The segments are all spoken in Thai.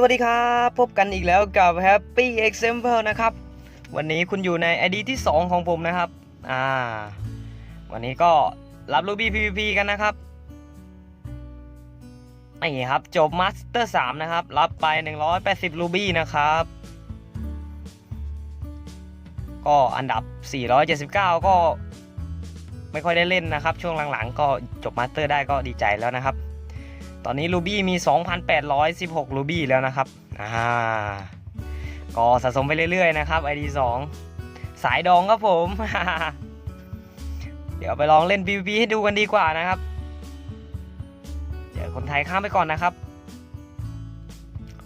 สวัสดีครับ พบกันอีกแล้วกับ Happy Example นะครับ วันนี้คุณอยู่ใน ID ที่ 2 ของผมนะครับ อ่า วันนี้ก็รับ Ruby PVP กันนะครับนี่ครับ จบ Master 3 นะครับ รับไป 180 Ruby นะครับ ก็อันดับ 479 ก็ไม่ค่อยได้เล่นนะครับ ช่วงหลังๆ ก็จบ Master ได้ก็ดีใจแล้วนะครับ อนนี้รูบี้มี 2,816รูบี้แล้วนะครับอ่าก็สะสมไปเรื่อยๆนะครับ ID 2 สายดองครับผม เดี๋ยวไปลองเล่น PVP ให้ดูกันดีกว่านะครับ เดี๋ยวคนไทยข้ามไปก่อนนะครับ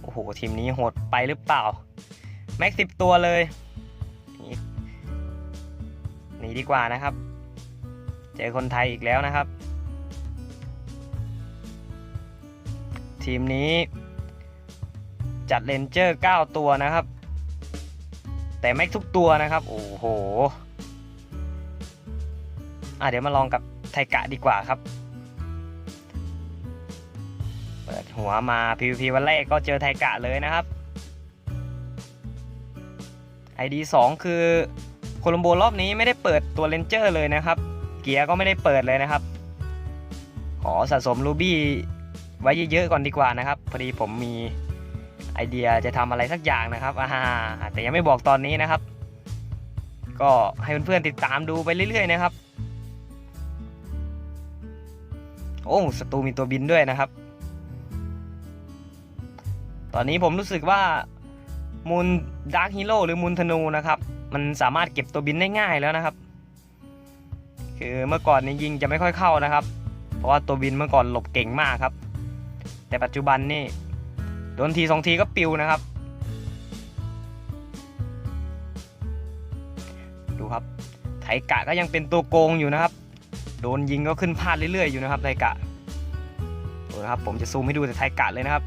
โอ้โห ทีมนี้โหดไปหรือเปล่า แม็กสิบตัวเลย หนีหนีดีกว่านะครับ เจอคนไทยอีกแล้วนะครับ ทีมนี้ จัดเลนเจอร์ 9 ตัวนะครับ แต่แม็กทุกตัวนะครับ โอ้โหอะเดี๋ยวมาลองกับไทกะดีกว่าครับ เปิดหัวมา PVP วันแรกก็เจอไทกะเลยนะครับ ID 2 คือโคลัมโบรอบนี้ไม่ได้เปิดตัวเลนเจอร์เลยนะครับ เกียร์ก็ไม่ได้เปิดเลยนะครับ ขอสะสมรูบี้ ไว้เยอะๆก่อนดีกว่านะครับ พอดีผมมีไอเดียจะทำอะไรสักอย่างนะครับอ่าแต่ยังไม่บอกตอนนี้นะครับ ก็ให้เพื่อนๆติดตามดูไปเรื่อยๆนะครับ โอ้ศัตรูมีตัวบินด้วยนะครับ ตอนนี้ผมรู้สึกว่ามูลดาร์คฮีโร่หรือมูลธนูนะครับ มันสามารถเก็บตัวบินได้ง่ายแล้วนะครับ คือเมื่อก่อนนี้ยิงจะไม่ค่อยเข้านะครับ เพราะว่าตัวบินเมื่อก่อนหลบเก่งมากครับ แต่ปัจจุบันนี่โดนทีสองทีก็ปิวนะครับ ดูครับ ไทกะก็ยังเป็นตัวโกงอยู่นะครับ โดนยิงก็ขึ้นพลาดเรื่อยๆอยู่นะครับไทกะดูนะครับผมจะซูมให้ดูแต่ไทกะเลยนะครับ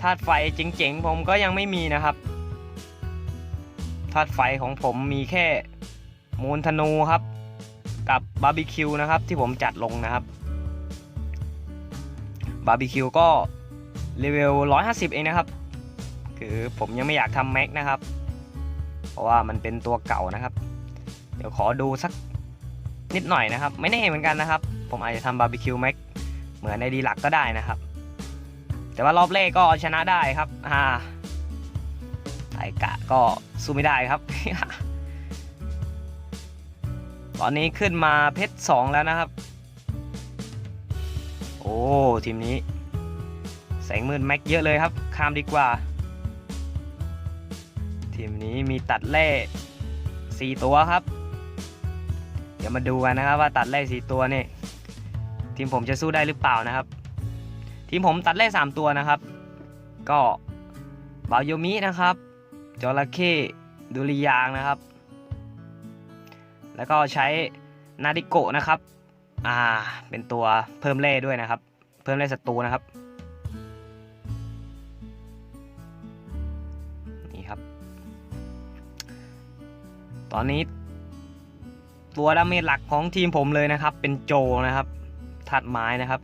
ธาตุไฟเจ๋งๆ ผมก็ยังไม่มีนะครับธาตุไฟของผมมีแค่มูลธนูครับ กับบาร์บีคิวนะครับที่ผมจัดลงนะครับ บาร์บีคิวก็เลเวล 150 เองนะครับ คือผมยังไม่อยากทำแม็กนะครับ เพราะว่ามันเป็นตัวเก่านะครับ เดี๋ยวขอดูสักนิดหน่อยนะครับ ไม่แน่เหมือนกันนะครับ ผมอาจจะทำบาร์บีคิวแม็กเหมือนในดีหลักก็ได้นะครับ แต่ว่ารอบแรกก็ชนะได้ครับอ่าไอกะก็สู้ไม่ได้ครับ ตอนนี้ขึ้นมาเพชรสองแล้วนะครับ อ้ ทีมนี้ แสงมืดแม็กเยอะเลยครับ ข้ามดีกว่า ทีมนี้มีตัดแร่สี่ตัวครับ เดี๋ยวมาดูกันนะครับว่าตัดแร่สี่ตัวนี่ทีมผมจะสู้ได้หรือเปล่านะครับ ทีมผมตัดแร่สามตัวนะครับ ก็บาโยมินะครับจระเข้ดุริยางนะครับ แล้วก็ใช้นาดิโกะนะครับ อ่า เป็นตัวเพิ่มเล่ด้วยนะครับ เพิ่มเล่ศัตรูนะครับ นี่ครับ ตอนนี้ ตัวดาเมจหลักของทีมผมเลยนะครับ เป็นโจนะครับถัดไม้นะครับ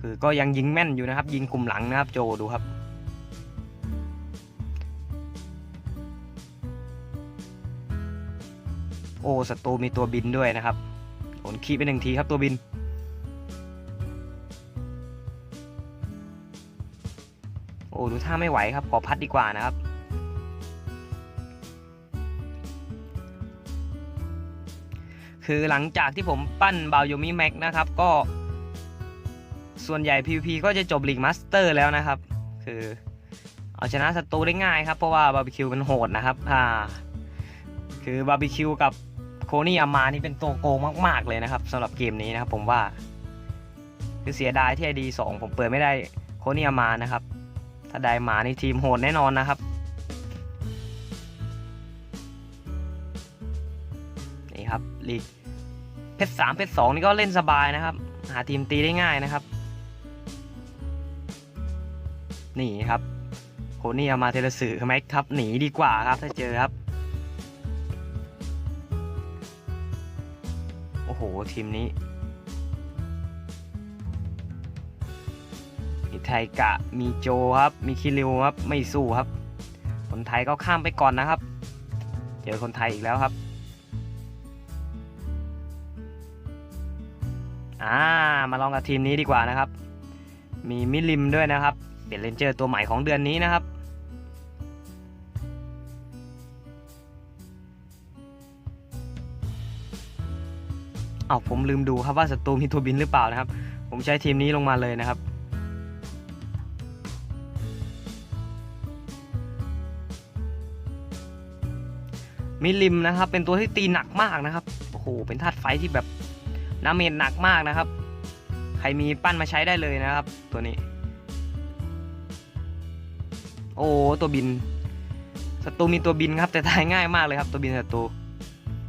คือก็ยังยิงแม่นอยู่นะครับ ยิงกลุ่มหลังนะครับ โจดูครับ โอ้ศัตรูมีตัวบินด้วยนะครับโดนคีบไปหนึ่งทีครับตัวบิน โอ้ดูท่าไม่ไหวครับขอพัดดีกว่านะครับคือหลังจากที่ผมปั้นบาโยมิแม็กนะครับ ก็ ส่วนใหญ่ PVP ก็จะจบลีกมาสเตอร์แล้วนะครับ คือ เอาชนะศัตรูได้ง่ายครับ เพราะว่าบาร์บีคิวมันโหดนะครับอ่าคือบาร์บีคิวกับ โคนี่อามานี่เป็นตัวโกงมาก ๆ เลยนะครับสำหรับเกมนี้นะครับผมว่า คือเสียดายที่ไอดีสองผมเปิดไม่ได้โคนี่อามานะครับ ถ้าได้มานี่ทีมโหดแน่นอนนะครับนี่ครับลีกเพชรสามเพชรสองนี่ก็เล่นสบายนะครับ หาทีมตีได้ง่ายนะครับ นี่ครับโคนี่อามาเทเลสือไหมครับหนีดีกว่าครับถ้าเจอครับ ทีมนี้ไทกะมีโจครับ มีคิริวครับ ไม่สู้ครับ คนไทยก็ข้ามไปก่อนนะครับ เจอคนไทยอีกแล้วครับ อ่า มาลองกับทีมนี้ดีกว่านะครับ มีมิลิมด้วยนะครับ เป็นเลนเจอร์ตัวใหม่ของเดือนนี้นะครับ เอาผมลืมดูครับว่าศัตรูมีตัวบินหรือเปล่านะครับ ผมใช้ทีมนี้ลงมาเลยนะครับ มิลิมนะครับ เป็นตัวที่ตีหนักมากนะครับ โอ้โห เป็นธาตุไฟที่แบบน้ำเมนหนักมากนะครับ ใครมีปั้นมาใช้ได้เลยนะครับ ตัวนี้ โอ้ตัวบินศัตรูมีตัวบินครับ แต่ตายง่ายมากเลยครับ ตัวบินศัตรู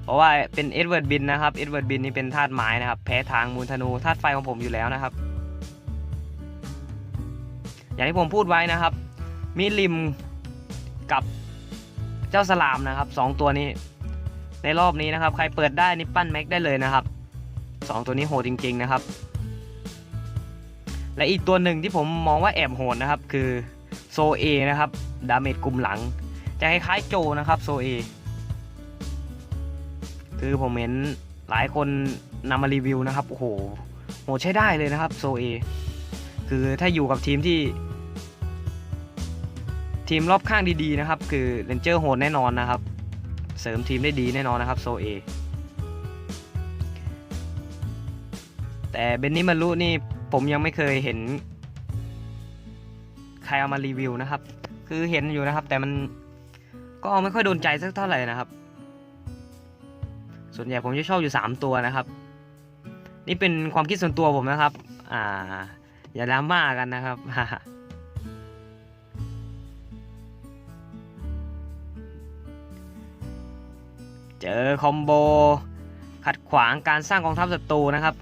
เพราะว่าเป็นเอ็ดเวิร์ดบินนะครับเอ็ดเวิร์ดบินนี่เป็นธาตุไม้นะครับ แพ้ทางมูลธนูธาตุไฟของผมอยู่แล้วนะครับ อย่างที่ผมพูดไว้นะครับมิลิมกับเจ้าสลามนะครับสองตัวนี้ ในรอบนี้นะครับ ใครเปิดได้นี่ปั้นแม็กได้เลยนะครับสองตัวนี้โหดจริง ๆนะครับ และอีกตัวหนึ่งที่ผมมองว่าแอบโหดนะครับ คือโซเอนะครับดาเมจกลุ่มหลัง จะคล้ายๆโจนะครับโซเอ คือผมเห็นหลายคนนำมารีวิวนะครับ โอ้โหโหใช้ได้เลยนะครับโซเอคือถ้าอยู่กับทีมที่ ทีมรอบข้างดีๆนะครับ คือเรนเจอร์โหดแน่นอนนะครับ เสริมทีมได้ดีแน่นอนนะครับโซเอแต่เบนนี่มารุนี่ผมยังไม่เคยเห็น ใครเอามารีวิวนะครับ คือเห็นอยู่นะครับ แต่มันก็ไม่ค่อยโดนใจสักเท่าไหร่นะครับ ส่วนใหญ่ผมจะชอบอยู่ 3 ตัวนะครับ นี่เป็นความคิดส่วนตัวผมนะครับ อ่า อย่าดราม่ากันนะครับเจอคอมโบ ขัดขวางการสร้างกองทัพศัตรูนะครับ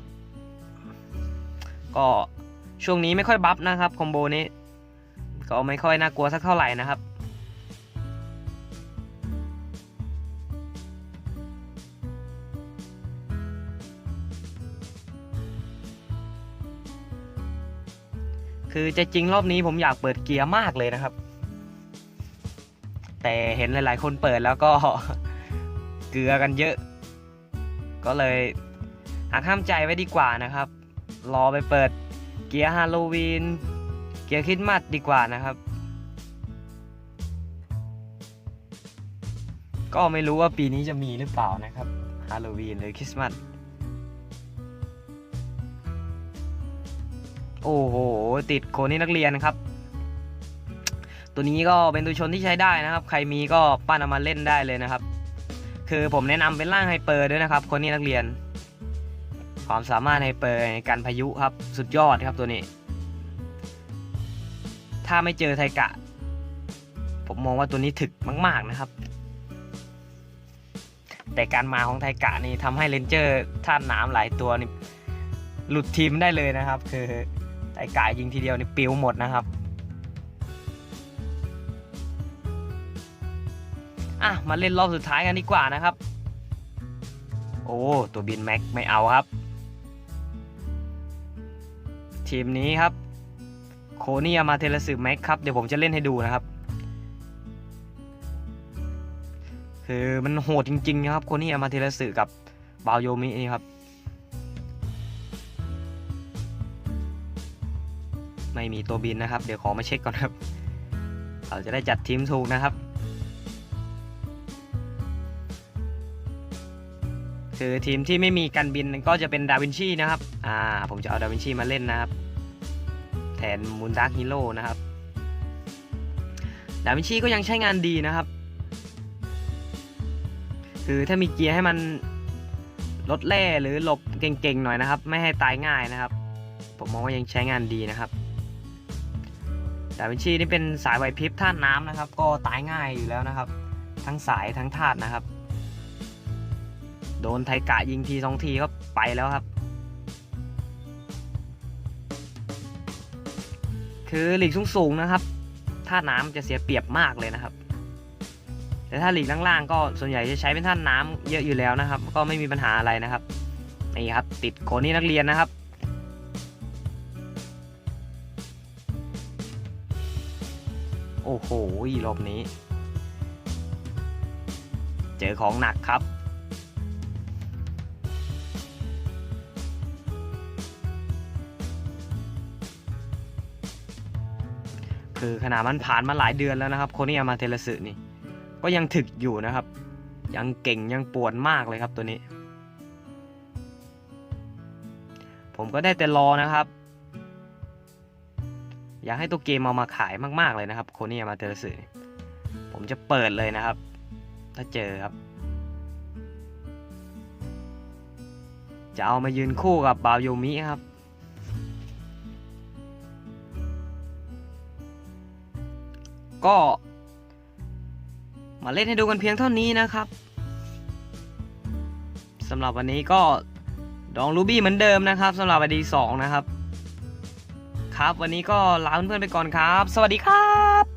ก็ช่วงนี้ไม่ค่อยบัฟนะครับคอมโบนี้ ก็ไม่ค่อยน่ากลัวสักเท่าไหร่นะครับ คือจะจริงรอบนี้ผมอยากเปิดเกียร์มากเลยนะครับ แต่เห็นหลาย ๆ คนเปิดแล้วก็เกลือกันเยอะ ก็เลยหักห้ามใจไว้ดีกว่านะครับ รอไปเปิดเกียร์ฮาโลวีนเกียร์คริสต์มาสดีกว่านะครับ ก็ไม่รู้ว่าปีนี้จะมีหรือเปล่านะครับฮาโลวีนหรือคริสต์มาส โอ้โห ติดโคนนี่นักเรียนครับ ตัวนี้ก็เป็นตัวชนที่ใช้ได้นะครับ ใครมีก็ปั้นเอามาเล่นได้เลยนะครับ คือผมแนะนำเป็นร่างไฮเปอร์ด้วยนะครับคนนี้นักเรียน ความสามารถไฮเปอร์ในการพายุครับ สุดยอดครับตัวนี้ ถ้าไม่เจอไทกะ ผมมองว่าตัวนี้ถึกมาก ๆนะครับ แต่การมาของไทกะนี่ทำให้เลนเจอร์ท่าตุน้ำหลายตัวนี่หลุดทีมได้เลยนะครับ คือ ไทกะยิงทีเดียวนี่ปิวหมดนะครับอะมาเล่นรอบสุดท้ายกันดีกว่านะครับ โอ้ตัวบินแม็กไม่เอาครับ ทีมนี้ครับ โคเนี่อามาเทเลสึแม็กครับ เดี๋ยวผมจะเล่นให้ดูนะครับ คือมันโหดจริงๆนะครับ โคเนี่อามาเทเลสึกับบาโยมินี่ครับ ไม่มีตัวบินนะครับ เดี๋ยวขอมาเช็คก่อนครับ เราจะได้จัดทีมถูกนะครับ คือทีมที่ไม่มีการบินก็จะเป็นดาวินชีนะครับ อ่า ผมจะเอาดาวินชีมาเล่นนะครับ แทนมูนดาร์กฮีโร่นะครับ ดาวินชีก็ยังใช้งานดีนะครับ คือถ้ามีเกียร์ให้มันลดแร่หรือหลบเก่งๆหน่อยนะครับ ไม่ให้ตายง่ายนะครับ ผมมองว่ายังใช้งานดีนะครับ ดาวินชีนี่เป็นสายไหวพริบธาตุน้ำนะครับ ก็ตายง่ายอยู่แล้วนะครับ ทั้งสายทั้งธาตุนะครับ โดนไทกะยิงทีสองทีก็ไปแล้วครับ คือหลีกสูงๆนะครับธาตุน้ำจะเสียเปรียบมากเลยนะครับ แต่ถ้าหลีกล่างๆก็ส่วนใหญ่จะใช้เป็นธาตุน้ำเยอะอยู่แล้วนะครับ ก็ไม่มีปัญหาอะไรนะครับนี่ครับ ติดโคนนี่นักเรียนนะครับ โอ้โหรอบนี้ เจอของหนักครับ คือขนาดมันผ่านมาหลายเดือนแล้วนะครับ โคเนียมาเทลสึนี่ ก็ยังถึกอยู่นะครับ ยังเก่งยังปวดมากเลยครับตัวนี้ ผมก็ได้แต่รอนะครับ อยากให้ตัวเกมเอามาขายมากๆเลยนะครับโคนียมาเทลสึนี่ผมจะเปิดเลยนะครับ ถ้าเจอครับ จะเอามายืนคู่กับบาวโยมิครับก็มาเล่นให้ดูกันเพียงเท่านี้นะครับสำหรับวันนี้ก็ดองรูบี้เหมือนเดิมนะครับสำหรับวันดีสองนะครับ ครับ วันนี้ก็ลาเพื่อนๆไปก่อนครับ สวัสดีครับ